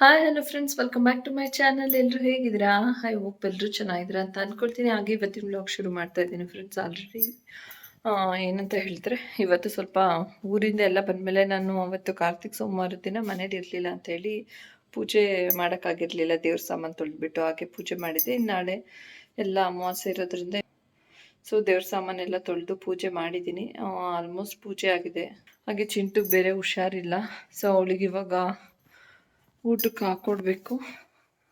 Hi hello friends welcome back to my channel ಎಲ್ಲರೂ ಹೇಗಿದ್ದೀರಾ? High hope ಎಲ್ಲರೂ ಚೆನ್ನಾಗಿದ್ದೀರಾ ಅಂತ ಅಂದ್ಕೊಳ್ತೀನಿ ಹಾಗೆ ಇವತ್ತಿನ ಬ್ಲಾಗ್ ಶುರು ಮಾಡ್ತಾ ಇದ್ದೀನಿ ಫ್ರೆಂಡ್ಸ್ ಆಲ್ರೆಡಿ ಏನಂತ ಹೇಳಿದ್ರೆ ಇವತ್ತು ಸ್ವಲ್ಪ ಊರಿಂದ ಎಲ್ಲ ಬಂದಮೇಲೆ ನಾನು ಅವತ್ತು ಕಾರ್ತಿಕ್ ಸೋಮವಾರ ದಿನ ಮನೇಲಿ ಇರಲಿಲ್ಲ ಅಂತೇಳಿ ಪೂಜೆ ಮಾಡೋಕ್ಕಾಗಿರಲಿಲ್ಲ. ದೇವ್ರ ಸಾಮಾನು ತೊಳೆದ್ಬಿಟ್ಟು ಹಾಗೆ ಪೂಜೆ ಮಾಡಿದ್ದೆ ನಾಳೆ ಎಲ್ಲ ಅಮಾವಾಸ್ಯೆ ಇರೋದ್ರಿಂದ ಸೊ ದೇವ್ರ ಸಾಮಾನೆಲ್ಲ ತೊಳೆದು ಪೂಜೆ ಮಾಡಿದ್ದೀನಿ. ಆಲ್ಮೋಸ್ಟ್ ಪೂಜೆ ಆಗಿದೆ. ಹಾಗೆ ಚಿಂಟು ಬೇರೆ ಹುಷಾರಿಲ್ಲ. ಸೊ ಅವಳಿಗೆ ಇವಾಗ ಊಟಕ್ಕೆ ಹಾಕ್ಕೊಡ್ಬೇಕು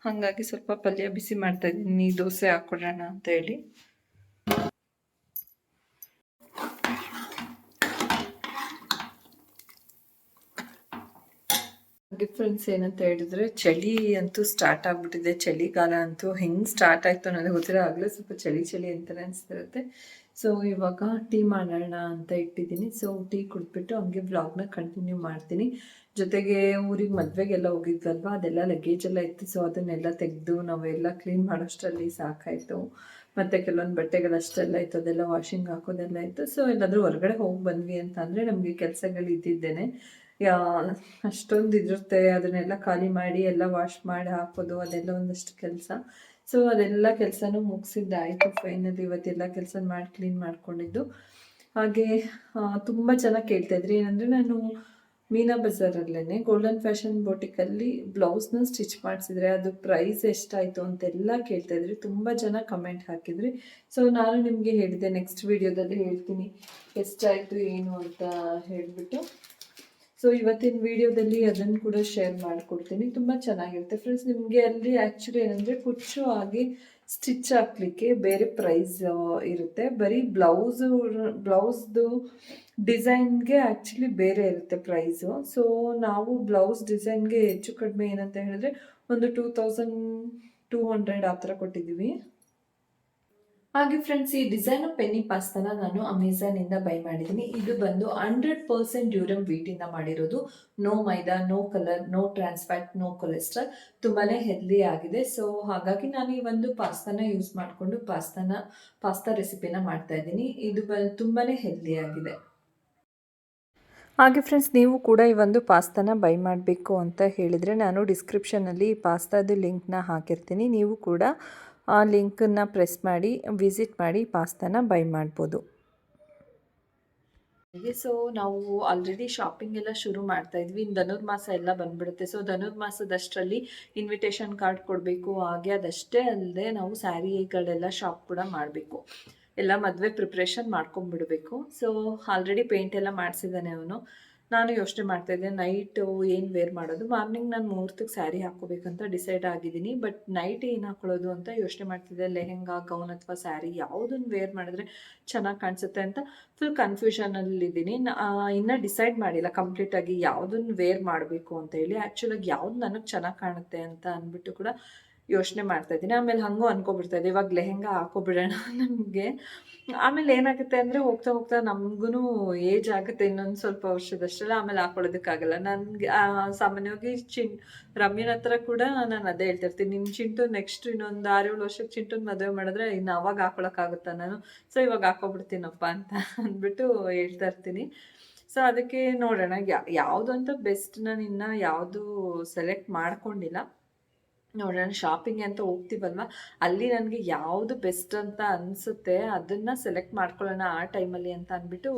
ಹಾಗಾಗಿ ಸ್ವಲ್ಪ ಪಲ್ಯ ಬಿಸಿ ಮಾಡ್ತಾ ಇದ್ದೀನಿ. ದೋಸೆ ಹಾಕ್ಕೊಡೋಣ ಅಂತ ಹೇಳಿ. ಡಿಫ್ರೆನ್ಸ್ ಏನಂತ ಹೇಳಿದ್ರೆ, ಚಳಿ ಅಂತೂ ಸ್ಟಾರ್ಟ್ ಆಗ್ಬಿಟ್ಟಿದೆ. ಚಳಿಗಾಲ ಅಂತೂ ಹೆಂಗೆ ಸ್ಟಾರ್ಟ್ ಆಯ್ತು ಅನ್ನೋದು ಗೊತ್ತಿರೋ ಆಗಲೇ ಸ್ವಲ್ಪ ಚಳಿ ಚಳಿ ಅಂತ ಅನಿಸ್ತಿರುತ್ತೆ. ಸೊ ಇವಾಗ ಟೀ ಮಾಡೋಣ ಅಂತ ಇಟ್ಟಿದ್ದೀನಿ. ಸೊ ಟೀ ಕುಡಿದ್ಬಿಟ್ಟು ಹಂಗೆ ವ್ಲಾಗ್ನ ಕಂಟಿನ್ಯೂ ಮಾಡ್ತೀನಿ. ಜೊತೆಗೆ ಊರಿಗೆ ಮದುವೆಗೆಲ್ಲ ಹೋಗಿದ್ವಲ್ವ? ಅದೆಲ್ಲ ಲಗೇಜ್ ಎಲ್ಲ ಇತ್ತು. ಸೊ ಅದನ್ನೆಲ್ಲ ತೆಗೆದು ನಾವೆಲ್ಲ ಕ್ಲೀನ್ ಮಾಡೋಷ್ಟರಲ್ಲಿ ಸಾಕಾಯಿತು. ಮತ್ತು ಕೆಲವೊಂದು ಬಟ್ಟೆಗಳಷ್ಟೆಲ್ಲ ಇತ್ತು. ಅದೆಲ್ಲ ವಾಷಿಂಗ್ ಹಾಕೋದೆಲ್ಲ ಇತ್ತು. ಸೊ ಎಲ್ಲಾದರೂ ಹೊರಗಡೆ ಹೋಗಿ ಬಂದ್ವಿ ಅಂತ ಅಂದರೆ ನಮಗೆ ಕೆಲಸಗಳು ಇದ್ದಿದ್ದೇನೆ. ಯಾ, ಅಷ್ಟೊಂದು ಇದಿರುತ್ತೆ ಅದನ್ನೆಲ್ಲ ಖಾಲಿ ಮಾಡಿ ಎಲ್ಲ ವಾಶ್ ಮಾಡಿ ಹಾಕೋದು ಅದೆಲ್ಲ ಒಂದಷ್ಟು ಕೆಲಸ. ಸೊ ಅದೆಲ್ಲ ಕೆಲಸನೂ ಮುಗಿಸಿದ್ದಾಯಿತು. ಫೈನಲ್ ಇವತ್ತೆಲ್ಲ ಕೆಲಸ ಮಾಡಿ ಕ್ಲೀನ್ ಮಾಡಿಕೊಂಡಿದ್ದು. ಹಾಗೆ ತುಂಬ ಚೆನ್ನಾಗಿ ಕೇಳ್ತಾಯಿದ್ರಿ ಏನಂದರೆ ನಾನು ಮೀನಾ ಬಜಾರಲ್ಲೇ ಗೋಲ್ಡನ್ ಫ್ಯಾಷನ್ ಬೋಟಿಕಲ್ಲಿ ಬ್ಲೌಸ್ನ ಸ್ಟಿಚ್ ಮಾಡಿಸಿದ್ರೆ ಅದು ಪ್ರೈಸ್ ಎಷ್ಟಾಯಿತು ಅಂತೆಲ್ಲ ಕೇಳ್ತಾ ಇದ್ರಿ. ತುಂಬ ಜನ ಕಮೆಂಟ್ ಹಾಕಿದ್ರಿ. ಸೊ ನಾನು ನಿಮಗೆ ಹೇಳಿದೆ ನೆಕ್ಸ್ಟ್ ವಿಡಿಯೋದಲ್ಲಿ ಹೇಳ್ತೀನಿ, ಎಷ್ಟಾಯಿತು, ಏನು ಅಂತ ಹೇಳಿಬಿಟ್ಟು. ಸೊ ಇವತ್ತಿನ ವಿಡಿಯೋದಲ್ಲಿ ಅದನ್ನು ಕೂಡ ಶೇರ್ ಮಾಡಿಕೊಡ್ತೀನಿ. ತುಂಬ ಚೆನ್ನಾಗಿರುತ್ತೆ. ಫ್ರೆಂಡ್ಸ್ ನಿಮಗೆ ಅಲ್ಲಿ ಆ್ಯಕ್ಚುಲಿ ಏನಂದರೆ ಕುಚ್ಚು ಆಗಿ ಸ್ಟಿಚ್ ಹಾಕ್ಲಿಕ್ಕೆ ಬೇರೆ ಪ್ರೈಸ್ ಇರುತ್ತೆ. ಬರೀ ಬ್ಲೌಸು ಬ್ಲೌಸ್ದು ಡಿಸೈನ್ಗೆ ಆ್ಯಕ್ಚುಲಿ ಬೇರೆ ಇರುತ್ತೆ ಪ್ರೈಸು ಸೊ ನಾವು ಬ್ಲೌಸ್ ಡಿಸೈನ್ಗೆ ಹೆಚ್ಚು ಕಡಿಮೆ ಏನಂತ ಹೇಳಿದ್ರೆ ಒಂದು ಟೂ ತೌಸಂಡ್ ಟೂ ಹಂಡ್ರೆಡ್ ಆ ಥರ ಕೊಟ್ಟಿದ್ದೀವಿ. ಹಾಗೆ ಫ್ರೆಂಡ್ಸ್ ಈ ಡಿಸೈನ್ ಪೆನ್ನಿ ಪಾಸ್ತಾನ ನಾನು ಅಮೆಝಾನ್ ಇಂದ ಬೈ ಮಾಡಿದ್ದೀನಿ. ಇದು ಬಂದು ಹಂಡ್ರೆಡ್ ಪರ್ಸೆಂಟ್ ಡ್ಯೂರಮ್ ವೀಟಿಂದ ಮಾಡಿರೋದು. No maida no colour no trans fat no cholesterol ತುಂಬಾನೇ ಹೆಲ್ದಿ ಆಗಿದೆ. ಸೊ ಹಾಗಾಗಿ ನಾನು ಈ ಒಂದು ಪಾಸ್ತಾನ ಯೂಸ್ ಮಾಡಿಕೊಂಡು ಪಾಸ್ತಾನ ಪಾಸ್ತಾ ರೆಸಿಪಿನ ಮಾಡ್ತಾ ಇದ್ದೀನಿ. ಇದು ಬ, ತುಂಬಾನೇ ಹೆಲ್ದಿ ಆಗಿದೆ. ಹಾಗೆ ಫ್ರೆಂಡ್ಸ್ ನೀವು ಕೂಡ ಈ ಒಂದು ಪಾಸ್ತಾನ ಬೈ ಮಾಡಬೇಕು ಅಂತ ಹೇಳಿದರೆ ನಾನು ಡಿಸ್ಕ್ರಿಪ್ಷನಲ್ಲಿ ಈ ಪಾಸ್ತಾದ ಲಿಂಕ್ನ ಹಾಕಿರ್ತೀನಿ. ನೀವು ಕೂಡ ಆ ಲಿಂಕನ್ನು ಪ್ರೆಸ್ ಮಾಡಿ, ವಿಸಿಟ್ ಮಾಡಿ ಪಾಸ್ತಾನ ಬೈ ಮಾಡ್ಬೋದು. ಸೊ ನಾವು ಆಲ್ರೆಡಿ ಶಾಪಿಂಗ್ ಎಲ್ಲ ಶುರು ಮಾಡ್ತಾ ಇದ್ವಿ. ಇನ್ನು ಧನುರ್ಮಾಸ ಎಲ್ಲ ಬಂದ್ಬಿಡುತ್ತೆ. ಸೊ ಧನುರ್ಮಾಸದಷ್ಟರಲ್ಲಿ ಇನ್ವಿಟೇಷನ್ ಕಾರ್ಡ್ ಕೊಡಬೇಕು. ಹಾಗೆ ಅದಷ್ಟೇ ಅಲ್ಲದೆ ನಾವು ಸ್ಯಾರಿಗಳೆಲ್ಲ ಶಾಪ್ ಕೂಡ ಮಾಡಬೇಕು. ಎಲ್ಲ ಮದುವೆ ಪ್ರಿಪ್ರೇಷನ್ ಮಾಡ್ಕೊಂಡ್ಬಿಡ್ಬೇಕು. ಸೊ ಆಲ್ರೆಡಿ ಪೇಂಟ್ ಎಲ್ಲ ಮಾಡಿಸಿದ್ದಾನೆ ಅವನು. ನಾನು ಯೋಚನೆ ಮಾಡ್ತಾ ಇದ್ದೆ ನೈಟ್ ಏನು ವೇರ್ ಮಾಡೋದು? ಮಾರ್ನಿಂಗ್ ನಾನು ಮುಹೂರ್ತಕ್ಕೆ ಸ್ಯಾರಿ ಹಾಕೋಬೇಕಂತ ಡಿಸೈಡ್ ಆಗಿದ್ದೀನಿ ಬಟ್ ನೈಟ್ ಏನು ಹಾಕೊಳ್ಳೋದು ಅಂತ ಯೋಚನೆ ಮಾಡ್ತಿದ್ದೆ ಲೆಹೆಂಗಾ ಗೌನ್ ಅಥವಾ ಸ್ಯಾರಿ ಯಾವುದನ್ನು ವೇರ್ ಮಾಡಿದ್ರೆ ಚೆನ್ನಾಗಿ ಕಾಣಿಸುತ್ತೆ ಅಂತ ಫುಲ್ ಕನ್ಫ್ಯೂಷನಲ್ಲಿದ್ದೀನಿ ಇನ್ನೂ ಡಿಸೈಡ್ ಮಾಡಿಲ್ಲ ಕಂಪ್ಲೀಟಾಗಿ ಯಾವುದನ್ನು ವೇರ್ ಮಾಡಬೇಕು ಅಂತ ಹೇಳಿ. ಆ್ಯಕ್ಚುಲಾಗಿ ಯಾವ್ದು ನನಗೆ ಚೆನ್ನಾಗಿ ಕಾಣುತ್ತೆ ಅಂತ ಅಂದ್ಬಿಟ್ಟು ಕೂಡ ಯೋಚನೆ ಮಾಡ್ತಾ ಇದ್ದೀನಿ. ಆಮೇಲೆ ಹಂಗೂ ಅನ್ಕೊಬಿಡ್ತಾ ಇದ್ದೆ ಇವಾಗ ಲೆಹೆಂಗಾ ಹಾಕೋಬಿಡೋಣ ನಮಗೆ. ಆಮೇಲೆ ಏನಾಗುತ್ತೆ ಅಂದರೆ ಹೋಗ್ತಾ ಹೋಗ್ತಾ ನಮಗೂ ಏಜ್ ಆಗುತ್ತೆ ಇನ್ನೊಂದು ಸ್ವಲ್ಪ ವರ್ಷದಷ್ಟೆಲ್ಲ ಆಮೇಲೆ ಹಾಕೊಳ್ಳೋದಕ್ಕಾಗಲ್ಲ ನನಗೆ ಸಾಮಾನ್ಯವಾಗಿ ಚಿನ್, ರಮ್ಯನ ಹತ್ರ ಕೂಡ ನಾನು ಅದೇ ಹೇಳ್ತಿರ್ತೀನಿ ನಿಮ್ಮ ಚಿಂಟು ನೆಕ್ಸ್ಟ್ ಇನ್ನೊಂದು ಆರೇಳು ವರ್ಷಕ್ಕೆ ಚಿಂಟುನ ಮದುವೆ ಮಾಡಿದ್ರೆ ಇನ್ನು ಅವಾಗ ಹಾಕೊಳಕ್ಕಾಗುತ್ತಾ ನಾನು? ಸೊ ಇವಾಗ ಹಾಕೊಬಿಡ್ತೀನಪ್ಪ ಅಂತ ಅಂದ್ಬಿಟ್ಟು ಹೇಳ್ತಾ ಇರ್ತೀನಿ. ಸೊ ಅದಕ್ಕೆ ನೋಡೋಣ. ಯಾವುದು ಅಂತ ಬೆಸ್ಟ್ ನಾನು ಇನ್ನೂ ಯಾವುದು ಸೆಲೆಕ್ಟ್ ಮಾಡ್ಕೊಂಡಿಲ್ಲ. ನೋಡೋಣ ಶಾಪಿಂಗ್ ಅಂತ ಹೋಗ್ತೀವಲ್ವ? ಅಲ್ಲಿ ನನಗೆ ಯಾವುದು ಬೆಸ್ಟ್ ಅಂತ ಅನಿಸುತ್ತೆ, ಅದನ್ನು ಸೆಲೆಕ್ಟ್ ಮಾಡ್ಕೊಳ್ಳೋಣ ಆ ಟೈಮಲ್ಲಿ ಅಂತ ಅಂದ್ಬಿಟ್ಟು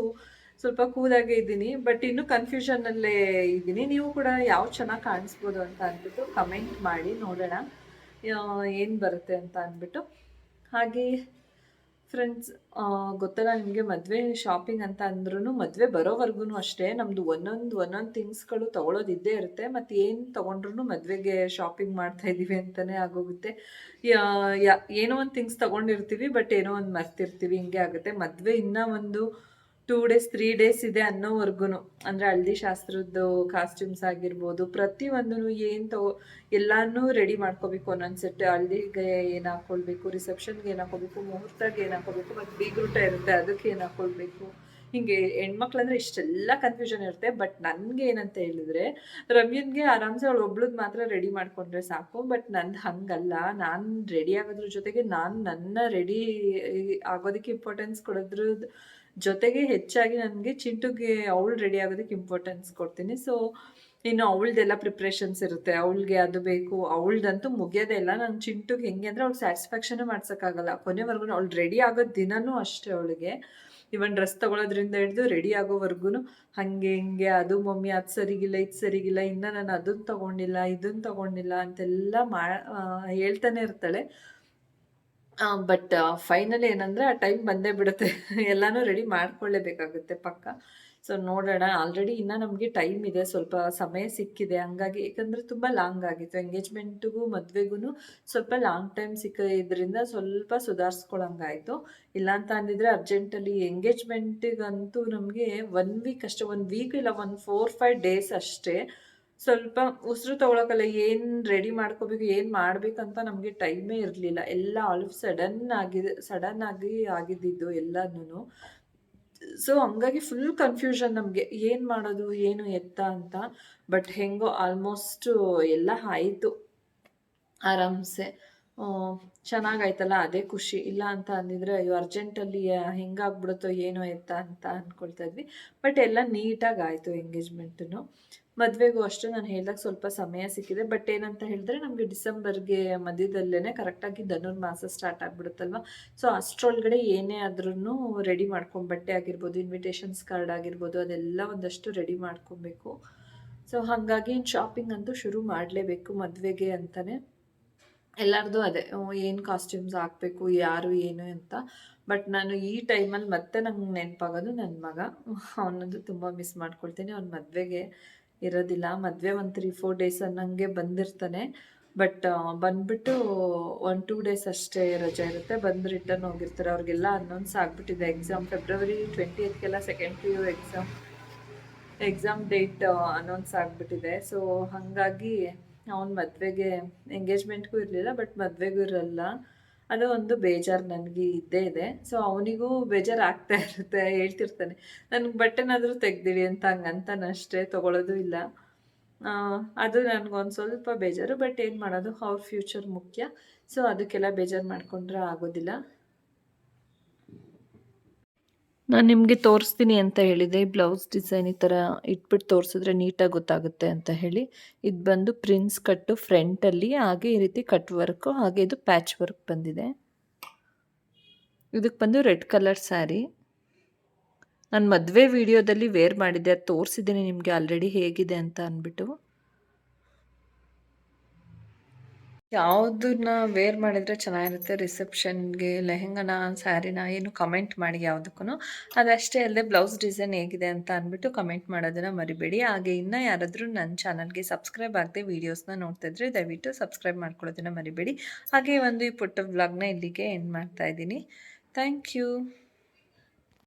ಸ್ವಲ್ಪ ಕೂಲಾಗೇ ಇದ್ದೀನಿ. ಬಟ್ ಇನ್ನೂ ಕನ್ಫ್ಯೂಷನಲ್ಲೇ ಇದ್ದೀನಿ. ನೀವು ಕೂಡ ಯಾವ ಚೆನ್ನಾಗಿ ಕಾಣಿಸ್ಬೋದು ಅಂತ ಅಂದ್ಬಿಟ್ಟು ಕಮೆಂಟ್ ಮಾಡಿ ನೋಡೋಣ. ಏನು ಬರುತ್ತೆ ಅಂತ ಅಂದ್ಬಿಟ್ಟು. ಹಾಗೆ ಫ್ರೆಂಡ್ಸ್ ಗೊತ್ತಲ್ಲ ನಿಮಗೆ ಮದುವೆ ಶಾಪಿಂಗ್ ಅಂತ ಅಂದ್ರೂ ಮದುವೆ ಬರೋವರೆಗೂ ಅಷ್ಟೇ. ನಮ್ಮದು ಒಂದೊಂದು ಒಂದೊಂದು ಥಿಂಗ್ಸ್ಗಳು ತೊಗೊಳೋದು ಇದ್ದೇ ಇರುತ್ತೆ. ಮತ್ತು ಏನು ತೊಗೊಂಡ್ರು ಮದುವೆಗೆ ಶಾಪಿಂಗ್ ಮಾಡ್ತಾ ಇದ್ದೀವಿ ಅಂತಲೇ ಆಗೋಗುತ್ತೆ. ಏನೋ ಒಂದು ಥಿಂಗ್ಸ್ ತೊಗೊಂಡಿರ್ತೀವಿ ಬಟ್ ಏನೋ ಒಂದು ಮರ್ತಿರ್ತೀವಿ. ಹಿಂಗೆ ಆಗುತ್ತೆ. ಮದುವೆ ಇನ್ನೂ ಒಂದು ಟೂ ಡೇಸ್ ತ್ರೀ ಡೇಸ್ ಇದೆ ಅನ್ನೋವರೆಗೂ ಅಂದರೆ ಹಳ್ದಿ ಶಾಸ್ತ್ರದ್ದು ಕಾಸ್ಟ್ಯೂಮ್ಸ್ ಆಗಿರ್ಬೋದು ಪ್ರತಿಯೊಂದೂ ಏನು ತಗೋ, ಎಲ್ಲಾನು ರೆಡಿ ಮಾಡ್ಕೋಬೇಕು ಒಂದೊಂದು ಸೆಟ್ ಹಳ್ದಿಗೆ ಏನು ಹಾಕ್ಕೊಳ್ಬೇಕು ರಿಸೆಪ್ಷನ್ಗೆ ಏನು ಹಾಕ್ಕೋಬೇಕು ಮುಹೂರ್ತಕ್ಕೆ ಏನು ಹಾಕ್ಕೋಬೇಕು ಮತ್ತು ಬೀಗ್ರೂಟ ಇರುತ್ತೆ, ಅದಕ್ಕೆ ಏನು ಹಾಕ್ಕೊಳ್ಬೇಕು ಹಿಂಗೆ ಹೆಣ್ಮಕ್ಳು ಅಂದರೆ ಇಷ್ಟೆಲ್ಲ ಕನ್ಫ್ಯೂಷನ್ ಇರುತ್ತೆ ಬಟ್ ನನಗೆ ಏನಂತ ಹೇಳಿದ್ರೆ, ರಮ್ಯನ್ಗೆ ಆರಾಮ್ಸೆ ಅವಳು ಒಬ್ಳದ್ ಮಾತ್ರ ರೆಡಿ ಮಾಡ್ಕೊಂಡ್ರೆ ಸಾಕು ಬಟ್ ನಂದು ಹಂಗಲ್ಲ. ನಾನು ರೆಡಿ ಆಗೋದ್ರ ಜೊತೆಗೆ ನಾನು ನನ್ನ ರೆಡಿ ಆಗೋದಕ್ಕೆ ಇಂಪಾರ್ಟೆನ್ಸ್ ಕೊಡೋದ್ರ ಜೊತೆಗೆ ಹೆಚ್ಚಾಗಿ ನನಗೆ ಚಿಂಟುಗೆ ಅವಳು ರೆಡಿ ಆಗೋದಕ್ಕೆ ಇಂಪಾರ್ಟೆನ್ಸ್ ಕೊಡ್ತೀನಿ. ಸೊ ಇನ್ನು ಅವಳದೆಲ್ಲ ಪ್ರಿಪ್ರೇಷನ್ಸ್ ಇರುತ್ತೆ. ಅವಳಿಗೆ ಅದು ಬೇಕು. ಅವಳದಂತೂ ಮುಗಿಯೋದೇ ಇಲ್ಲ. ನಾನು ಚಿಂಟುಗೆ ಹೆಂಗೆ ಅಂದರೆ ಅವ್ಳು ಸ್ಯಾಟಿಸ್ಫ್ಯಾಕ್ಷನ್ ಮಾಡ್ಸೋಕ್ಕಾಗಲ್ಲ. ಕೊನೆವರೆಗೂ ಅವಳು ರೆಡಿ ಆಗೋ ದಿನನೂ ಅಷ್ಟೇ ಅವಳಿಗೆ. ಇವನ್ ಡ್ರೆಸ್ ತಗೊಳ್ಳೋದ್ರಿಂದ ಹಿಡಿದು ರೆಡಿ ಆಗೋವರೆಗೂ ಹಾಗೆ ಹಿಂಗೆ ಅದು ಮಮ್ಮಿ ಅದು ಸರಿಗಿಲ್ಲ, ಇದು ಸರಿಗಿಲ್ಲ, ಇನ್ನು ನಾನು ಅದನ್ನು ತಗೊಂಡಿಲ್ಲ ಇದನ್ನು ತಗೊಂಡಿಲ್ಲ ಅಂತೆಲ್ಲ ಮಾ ಹೇಳ್ತಾನೆ ಇರ್ತಾಳೆ. ಬಟ್ ಫೈನಲಿ ಏನಂದರೆ ಆ ಟೈಮ್ ಬಂದೇ ಬಿಡುತ್ತೆ. ಎಲ್ಲನೂ ರೆಡಿ ಮಾಡ್ಕೊಳ್ಳೇಬೇಕಾಗುತ್ತೆ ಪಕ್ಕ. ಸೊ ನೋಡೋಣ. ಆಲ್ರೆಡಿ ಇನ್ನೂ ನಮಗೆ ಟೈಮ್ ಇದೆ. ಸ್ವಲ್ಪ ಸಮಯ ಸಿಕ್ಕಿದೆ. ಹಂಗಾಗಿ ಏಕೆಂದರೆ ತುಂಬ ಲಾಂಗ್ ಆಗಿತ್ತು. ಎಂಗೇಜ್ಮೆಂಟಿಗೂ ಮದುವೆಗೂ ಸ್ವಲ್ಪ ಲಾಂಗ್ ಟೈಮ್ ಸಿಕ್ಕ ಇದರಿಂದ ಸ್ವಲ್ಪ ಸುಧಾರಿಸ್ಕೊಳ್ಳೋಂಗಾಯಿತು ಇಲ್ಲ ಅಂತ ಅಂದಿದ್ರೆ ಅರ್ಜೆಂಟಲ್ಲಿ ಎಂಗೇಜ್ಮೆಂಟಿಗಂತೂ ನಮಗೆ ಒನ್ ವೀಕ್ ಅಷ್ಟೇ. ಒಂದು ವೀಕ್ ಇಲ್ಲ ಒಂದು ಫೋರ್ ಫೈವ್ ಡೇಸ್ ಅಷ್ಟೇ. ಸ್ವಲ್ಪ ಉಸಿರು ತಗೊಳಕಲ್ಲ ಏನು ರೆಡಿ ಮಾಡ್ಕೋಬೇಕು, ಏನು ಮಾಡಬೇಕಂತ ನಮಗೆ ಟೈಮೇ ಇರಲಿಲ್ಲ. ಎಲ್ಲ ಆಲ್ ಸಡನ್ ಆಗಿದೆ ಸಡನ್ ಆಗಿ ಆಗಿದ್ದಿದ್ದು ಎಲ್ಲನೂ ಸೊ ಹಂಗಾಗಿ ಫುಲ್ ಕನ್ಫ್ಯೂಷನ್ ನಮಗೆ. ಏನು ಮಾಡೋದು, ಏನು ಎತ್ತ ಅಂತ. ಬಟ್ ಹೆಂಗೋ ಆಲ್ಮೋಸ್ಟು ಎಲ್ಲ ಆಯಿತು. ಆರಾಮ್ಸೆ. ಚೆನ್ನಾಗಾಯ್ತಲ್ಲ, ಅದೇ ಖುಷಿ. ಇಲ್ಲ ಅಂತ ಅಂದಿದ್ರೆ, ಅಯ್ಯೋ, ಅರ್ಜೆಂಟಲ್ಲಿ ಹೆಂಗಾಗ್ಬಿಡುತ್ತೋ ಏನೋ ಎತ್ತ ಅಂತ ಅಂದ್ಕೊಳ್ತಾ ಇದ್ವಿ. ಬಟ್ ಎಲ್ಲ ನೀಟಾಗಿ ಆಯಿತು ಎಂಗೇಜ್ಮೆಂಟು ಮದುವೆಗೂ ಅಷ್ಟೇ ನಾನು ಹೇಳಿದಾಗ ಸ್ವಲ್ಪ ಸಮಯ ಸಿಕ್ಕಿದೆ. ಬಟ್ ಏನಂತ ಹೇಳಿದ್ರೆ, ನಮಗೆ ಡಿಸೆಂಬರ್ಗೆ ಮಧ್ಯದಲ್ಲೇ ಕರೆಕ್ಟಾಗಿ ಧನುರ್ಮಾಸ ಸ್ಟಾರ್ಟ್ ಆಗಿಬಿಡುತ್ತಲ್ವ? ಸೊ, ಅಷ್ಟರೊಳಗಡೆ ಏನೇ ಆದ್ರೂ ರೆಡಿ ಮಾಡ್ಕೊಂಡು ಬಟ್ಟೆ ಆಗಿರ್ಬೋದು, ಇನ್ವಿಟೇಷನ್ಸ್ ಕಾರ್ಡ್ ಆಗಿರ್ಬೋದು, ಅದೆಲ್ಲ ಒಂದಷ್ಟು ರೆಡಿ ಮಾಡ್ಕೊಬೇಕು. ಸೊ, ಹಾಗಾಗಿ ಶಾಪಿಂಗ್ ಅಂತೂ ಶುರು ಮಾಡಲೇಬೇಕು ಮದುವೆಗೆ ಅಂತಲೇ ಎಲ್ಲರದು ಅದೇ ಏನು ಕಾಸ್ಟ್ಯೂಮ್ಸ್ ಹಾಕಬೇಕು, ಯಾರು ಏನು ಅಂತ. ಬಟ್ ನಾನು ಈ ಟೈಮಲ್ಲಿ ಮತ್ತೆ ನಂಗೆ ನೆನಪಾಗೋದು ನನ್ನ ಮಗ. ಅವನದು ತುಂಬ ಮಿಸ್ ಮಾಡ್ಕೊಳ್ತೀನಿ. ಅವ್ನ ಮದುವೆಗೆ ಇರೋದಿಲ್ಲ. ಮದುವೆ ಒಂದು ತ್ರೀ ಫೋರ್ ಡೇಸ್ ಅನ್ನಂಗೆ ಬಂದಿರ್ತಾನೆ. ಬಟ್ ಬಂದ್ಬಿಟ್ಟು ಒನ್ ಟೂ ಡೇಸ್ ಅಷ್ಟೇ ರಜೆ ಇರುತ್ತೆ. ಬಂದು ರಿಟರ್ನ್ ಹೋಗಿರ್ತಾರೆ. ಅವ್ರಿಗೆಲ್ಲ ಅನೌನ್ಸ್ ಆಗಿಬಿಟ್ಟಿದೆ. Exam February twenty ಏತ್ಗೆಲ್ಲ second P U exam exam date announce ಆಗಿಬಿಟ್ಟಿದೆ. ಸೊ ಹಾಗಾಗಿ ಅವನ ಮದುವೆಗೆ ಎಂಗೇಜ್ಮೆಂಟ್ಗೂ ಇರಲಿಲ್ಲ ಬಟ್ ಮದುವೆಗೂ ಇರಲ್ಲ. ಅದು ಒಂದು ಬೇಜಾರು ನನಗೆ ಇದ್ದೇ ಇದೆ. ಸೊ ಅವನಿಗೂ ಬೇಜಾರು ಆಗ್ತಾ ಇರುತ್ತೆ, ಹೇಳ್ತಿರ್ತಾನೆ. ನನಗೆ ಬಟ್ಟೆನಾದರೂ ತೆಗ್ದಿಡಿ ಅಂತ ಹಂಗಂತಾನೆ ಅಷ್ಟೇ ತೊಗೊಳೋದು ಇಲ್ಲ. ಅದು ನನಗೊಂದು ಸ್ವಲ್ಪ ಬೇಜಾರು ಬಟ್ ಏನು ಮಾಡೋದು? ಅವ್ರ ಫ್ಯೂಚರ್ ಮುಖ್ಯ. ಸೊ ಅದಕ್ಕೆಲ್ಲ ಬೇಜಾರು ಮಾಡಿಕೊಂಡ್ರೆ ಆಗೋದಿಲ್ಲ. ನಾನು ನಿಮಗೆ ತೋರಿಸ್ತೀನಿ ಅಂತ ಹೇಳಿದೆ. ಬ್ಲೌಸ್ ಡಿಸೈನ್ ಈ ಥರ ಇಟ್ಬಿಟ್ಟು ತೋರಿಸಿದ್ರೆ ನೀಟಾಗಿ ಗೊತ್ತಾಗುತ್ತೆ ಅಂತ ಹೇಳಿ. ಇದು ಬಂದು ಪ್ರಿನ್ಸ್ ಕಟ್ಟು ಫ್ರಂಟಲ್ಲಿ ಹಾಗೆ ಈ ರೀತಿ ಕಟ್ ವರ್ಕು ಹಾಗೆ ಇದು ಪ್ಯಾಚ್ ವರ್ಕ್ ಬಂದಿದೆ. ಇದಕ್ಕೆ ಬಂದು ರೆಡ್ ಕಲರ್ ಸ್ಯಾರಿ ನಾನು ಮದುವೆ ವಿಡಿಯೋದಲ್ಲಿ ವೇರ್ ಮಾಡಿದ್ದೆ, ಅದು ತೋರಿಸಿದ್ದೀನಿ ನಿಮಗೆ ಆಲ್ರೆಡಿ ಹೇಗಿದೆ ಅಂತ ಅಂದ್ಬಿಟ್ಟು ಯಾವುದನ್ನ ವೇರ್ ಮಾಡಿದರೆ ಚೆನ್ನಾಗಿರುತ್ತೆ ರಿಸೆಪ್ಷನ್ಗೆ ಲೆಹೆಂಗನ ಸ್ಯಾರಿನ ಏನು ಕಮೆಂಟ್ ಮಾಡಿ ಯಾವುದಕ್ಕೂ ಅದಷ್ಟೇ ಅಲ್ಲದೆ ಬ್ಲೌಸ್ ಡಿಸೈನ್ ಹೇಗಿದೆ ಅಂತ ಅಂದ್ಬಿಟ್ಟು ಕಮೆಂಟ್ ಮಾಡೋದನ್ನು ಮರಿಬೇಡಿ. ಹಾಗೆ ಇನ್ನೂ ಯಾರಾದರೂ ನನ್ನ ಚಾನಲ್ಗೆ ಸಬ್ಸ್ಕ್ರೈಬ್ ಆಗದೆ ವೀಡಿಯೋಸ್ನ ನೋಡ್ತಾ ಇದ್ರೆ ದಯವಿಟ್ಟು ಸಬ್ಸ್ಕ್ರೈಬ್ ಮಾಡ್ಕೊಳ್ಳೋದನ್ನು ಮರಿಬೇಡಿ. ಹಾಗೆ ಒಂದು ಈ ಪುಟ್ಟ ವ್ಲಾಗ್ನ ಇಲ್ಲಿಗೆ ಎಂಡ್ ಮಾಡ್ತಾ ಇದ್ದೀನಿ. Thank you